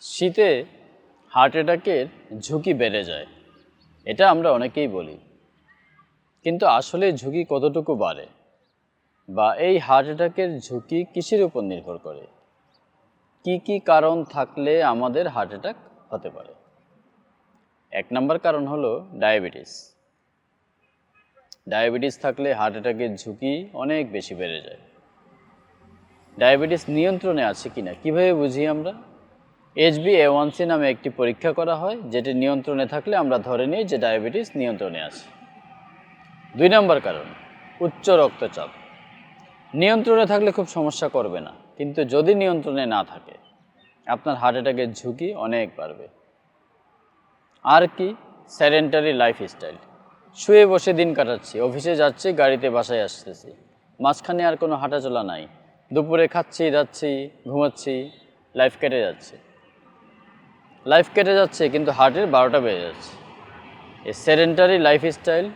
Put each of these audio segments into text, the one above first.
শীতে হার্ট অ্যাটাকের ঝুঁকি বেড়ে যায়। এটা আমরা অনেকেই বলি। কিন্তু আসলে ঝুঁকি কতটুকু বাড়ে? বা এই হার্ট অ্যাটাকের ঝুঁকি কিসের উপর নির্ভর করে? কি কি কারণ থাকলে আমাদের হার্ট অ্যাটাক হতে পারে? এক নম্বর কারণ হলো ডায়াবেটিস ডায়াবেটিস থাকলে হার্ট অ্যাটাকের ঝুঁকি অনেক বেশি বেড়ে যায়। ডায়াবেটিস নিয়ন্ত্রণে আছে কিনা, কীভাবে বুঝি আমরা? এইচবি এ সি নামে একটি পরীক্ষা করা হয়, যেটি নিয়ন্ত্রণে থাকলে আমরা ধরে নিই যে ডায়াবেটিস নিয়ন্ত্রণে আছে। দুই নম্বর কারণ, উচ্চ রক্তচাপ। নিয়ন্ত্রণে থাকলে খুব সমস্যা করবে না, কিন্তু যদি নিয়ন্ত্রণে না থাকে, আপনার হার্ট অ্যাটাকের ঝুঁকি অনেক বাড়বে। আর কি? স্যারেন্টারি লাইফস্টাইল শুয়ে বসে দিন কাটাচ্ছি, অফিসে যাচ্ছি, গাড়িতে বাসায় আসতেছি। মাঝখানে আর কোনো হাঁটাচলা নাই। দুপুরে খাচ্ছি, যাচ্ছি, ঘুমাচ্ছি লাইফ কেটে যাচ্ছে। লাইফ কেটে যাচ্ছে, কিন্তু হার্টের বারোটা বেজে যাচ্ছে। এই সেরেন্টারি লাইফস্টাইল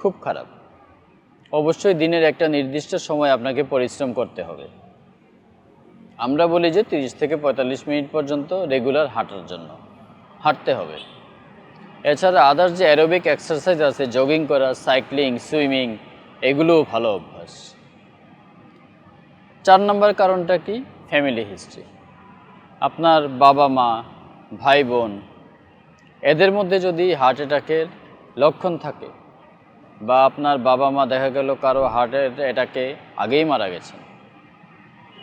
খুব খারাপ। অবশ্যই দিনের একটা নির্দিষ্ট সময় আপনাকে পরিশ্রম করতে হবে। আমরা বলি যে তিরিশ থেকে পঁয়তাল্লিশ মিনিট পর্যন্ত রেগুলার হাঁটার জন্য। হাঁটতে হবে। এছাড়া আদার্স যে অ্যারোবিক এক্সারসাইজ আছে জগিং করা সাইক্লিং সুইমিং এগুলোও ভালো অভ্যাস। চার নম্বর কারণটা কি? ফ্যামিলি হিস্ট্রি আপনার বাবা মা ভাই বোন, এদের মধ্যে যদি হার্ট অ্যাটাকের লক্ষণ থাকে বা আপনার বাবা মা দেখা গেল কারও হার্ট অ্যাটাকে আগেই মারা গেছেন,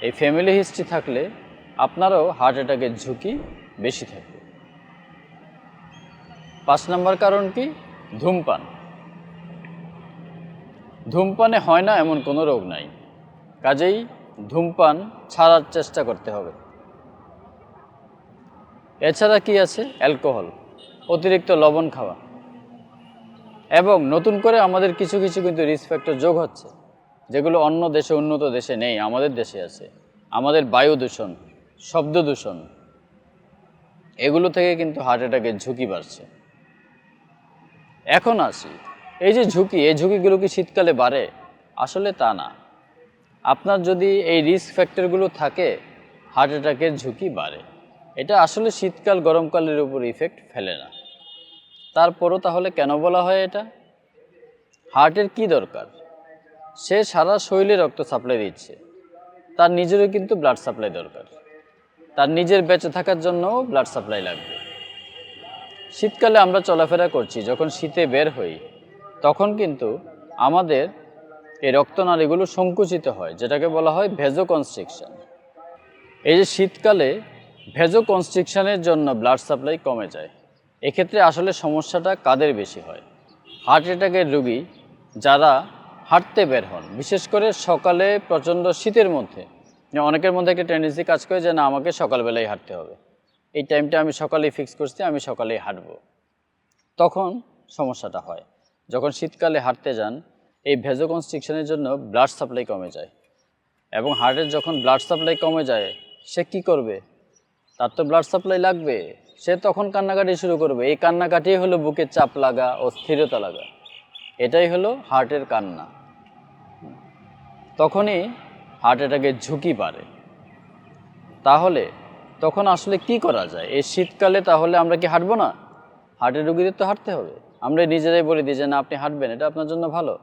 এই ফ্যামিলি হিস্ট্রি থাকলে আপনারও হার্ট অ্যাটাকের ঝুঁকি বেশি থাকবে। পাঁচ নম্বর কারণ কি? ধূমপান। ধূমপানে হয় না এমন কোনো রোগ নাই। কাজেই ধূমপান ছাড়ার চেষ্টা করতে হবে। এছাড়া কি আছে? অ্যালকোহল, অতিরিক্ত লবণ খাওয়া। এবং নতুন করে আমাদের কিছু কিছু কিন্তু রিস্ক ফ্যাক্টর যোগ হচ্ছে, যেগুলো অন্য দেশে, উন্নত দেশে নেই, আমাদের দেশে আছে। আমাদের বায়ু দূষণ, শব্দ দূষণ, এগুলো থেকে কিন্তু হার্ট অ্যাটাকের ঝুঁকি বাড়ছে। এখন আসি, এই যে ঝুঁকি, এই ঝুঁকিগুলো কি শীতকালে বাড়ে? আসলে তা না। আপনার যদি এই রিস্ক ফ্যাক্টরগুলো থাকে হার্ট অ্যাটাকের ঝুঁকি বাড়ে। এটা আসলে শীতকাল, গরমকালের উপর ইফেক্ট ফেলে না। তারপরও তাহলে কেন বলা হয় এটা? হার্টের কি দরকার? সে সারা শরীরে রক্ত সাপ্লাই দিচ্ছে। তার নিজেরও কিন্তু ব্লাড সাপ্লাই দরকার। তার নিজের বেঁচে থাকার জন্যও ব্লাড সাপ্লাই লাগবে। শীতকালে আমরা চলাফেরা করছি, যখন শীতে বের হই, তখন কিন্তু আমাদের এই রক্তনালীগুলো সংকুচিত হয়, যেটাকে বলা হয় ভেজো কনস্ট্রিকশন এই যে শীতকালে ভেজো কনস্ট্রিকশনের জন্য ব্লাড সাপ্লাই কমে যায়। এক্ষেত্রে আসলে সমস্যাটা কাদের বেশি হয়? হার্ট অ্যাটাকের রুগী যারা হাঁটতে বের হন, বিশেষ করে সকালে প্রচণ্ড শীতের মধ্যে। অনেকের মধ্যে একটা টেন্ডেন্সি কাজ করে যে, না, আমাকে সকালবেলায় হাঁটতে হবে। এই টাইমটা আমি সকালেই ফিক্স করছি, আমি সকালেই হাঁটবো। তখন সমস্যাটা হয়। যখন শীতকালে হাঁটতে যান, এই ভেজো কনস্ট্রিকশনের জন্য ব্লাড সাপ্লাই কমে যায়। এবং হার্টের যখন ব্লাড সাপ্লাই কমে যায়, সে কি করবে? তার তো ব্লাড সাপ্লাই লাগবে। সে তখন কান্নাকাটি শুরু করবে। এই কান্নাকাটি হলো বুকে চাপ লাগা ও স্থিরতা লাগা। এটাই হলো হার্টের কান্না। তখনই হার্ট অ্যাটাকের ঝুঁকি বাড়ে তাহলে তখন আসলে কি করা যায়? এই শীতকালে তাহলে আমরা কি হাঁটবো না? হার্টের রুগীদের তো হাঁটতে হবে। আমরা নিজেরাই বলে দিই যে, না, আপনি হাঁটবেন। এটা আপনার জন্য ভালো।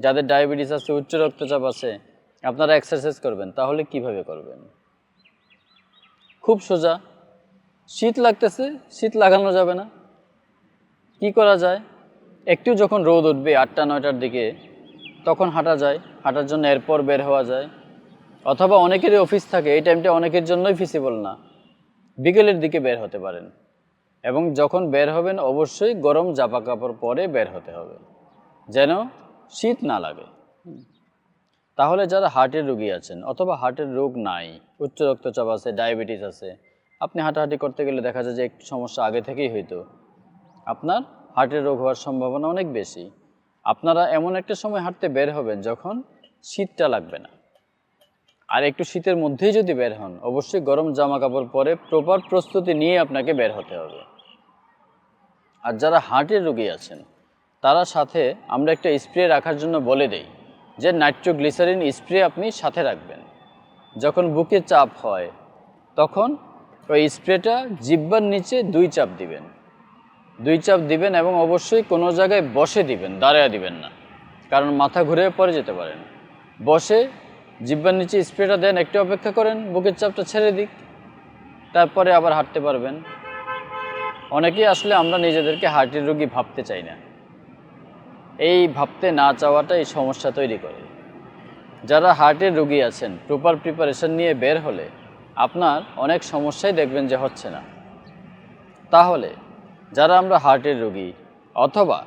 যাদের ডায়াবেটিস আছে, উচ্চ রক্তচাপ আছে, আপনারা এক্সারসাইজ করবেন। তাহলে কীভাবে করবেন? খুব সোজা। শীত লাগতেছে, শীত লাগানো যাবে না। কি করা যায়? একটু যখন রোদ উঠবে আটটা, নয়টার দিকে, তখন হাঁটা যায়। হাঁটার জন্য এরপর বের হওয়া যায়। অথবা অনেকেরই অফিস থাকে, এই টাইমটা অনেকের জন্যই ফিসিবল না। বিকেলের দিকে বের হতে পারেন। এবং যখন বের হবেন, অবশ্যই গরম জামা কাপড় পরে বের হতে হবে। যেন শীত না লাগে। তাহলে যারা হার্টের রোগী আছেন অথবা হার্টের রোগ নাই, উচ্চ রক্তচাপ আছে, ডায়াবেটিস আছে, আপনি হাঁটাহাঁটি করতে গেলে দেখা যায় যে একটু সমস্যা আগে থেকেই হইতো। আপনার হার্টের রোগ হওয়ার সম্ভাবনা অনেক বেশি। আপনারা এমন একটা সময় হাঁটতে বের হবেন যখন শীতটা লাগবে না। আর একটু শীতের মধ্যেই যদি বের হন, অবশ্যই গরম জামা কাপড় পরে প্রপার প্রস্তুতি নিয়ে আপনাকে বের হতে হবে। আর যারা হার্টের রোগী আছেন, তারা সাথে আমরা একটা স্প্রে রাখার জন্য বলে দেই। যে নাইট্রোগ্লিসারিন স্প্রে আপনি সাথে রাখবেন। যখন বুকে চাপ হয়, তখন ওই স্প্রেটা জিব্বার নিচে দুই চাপ দিবেন। দুই চাপ দিবেন এবং অবশ্যই কোনো জায়গায় বসে দিবেন, দাঁড়ায় দিবেন না। কারণ মাথা ঘুরে পরে যেতে পারেন। বসে জিব্বার নিচে স্প্রেটা দেন, একটু অপেক্ষা করেন, বুকের চাপটা ছেড়ে দিক। তারপরে আবার হাঁটতে পারবেন। অনেকেই আসলে আমরা নিজেদেরকে হার্টের রোগী ভাবতে চাই না। এই ভাবতে না চাওয়াটা এই সমস্যা তৈরি করে। যারা হার্টের রোগী আছেন, প্রপার প্রিপারেশন নিয়ে বের হলে আপনার অনেক সমস্যাই দেখবেন যে হচ্ছে না। তাহলে যারা আমরা হার্টের রোগী অথবা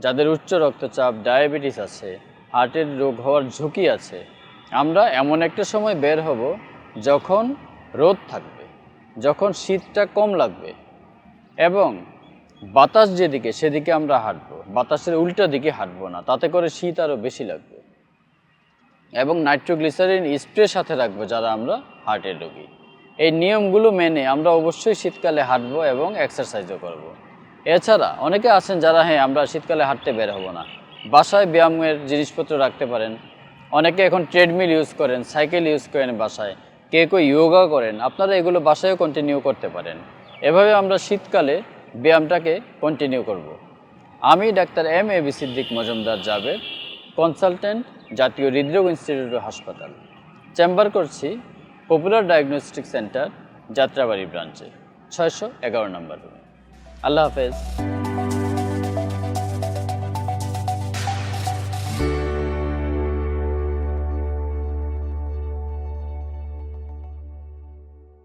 যাদের উচ্চ রক্তচাপ, ডায়াবেটিস আছে, হার্টের রোগ হওয়ার ঝুঁকি আছে, আমরা এমন একটা সময় বের হব যখন রোদ থাকবে, যখন শীতটা কম লাগবে এবং বাতাস যেদিকে, সেদিকে আমরা হাঁটবো। বাতাসের উল্টো দিকে হাঁটবো না, তাতে করে শীত আরও বেশি লাগবে। এবং নাইট্রোগ্লিসারিন স্প্রে সাথে রাখব যারা আমরা হার্টের রোগী। এই নিয়মগুলো মেনে আমরা অবশ্যই শীতকালে হাঁটবো এবং এক্সারসাইজও করব। এছাড়া অনেকে আছেন যারা হ্যাঁ আমরা শীতকালে হাঁটতে বের হব না। বাসায় ব্যায়ামের জিনিসপত্র রাখতে পারেন। অনেকে এখন ট্রেডমিল ইউজ করেন সাইকেল ইউজ করেন বাসায়। কে কেউ ইয়োগা করেন, আপনারা এগুলো বাসায়ও কন্টিনিউ করতে পারেন। এভাবে আমরা শীতকালে ব্যায়ামটাকে কন্টিনিউ করব। আমি doctor M A B Siddique Majumder Jabed consultant জাতীয় হৃদরোগ ইনস্টিটিউট হাসপাতাল। চেম্বার করছি পপুলার ডায়াগনস্টিক সেন্টার যাত্রাবাড়ি ব্রাঞ্চে ছয়শো এগারো নম্বর রুমে আল্লাহ হাফেজ।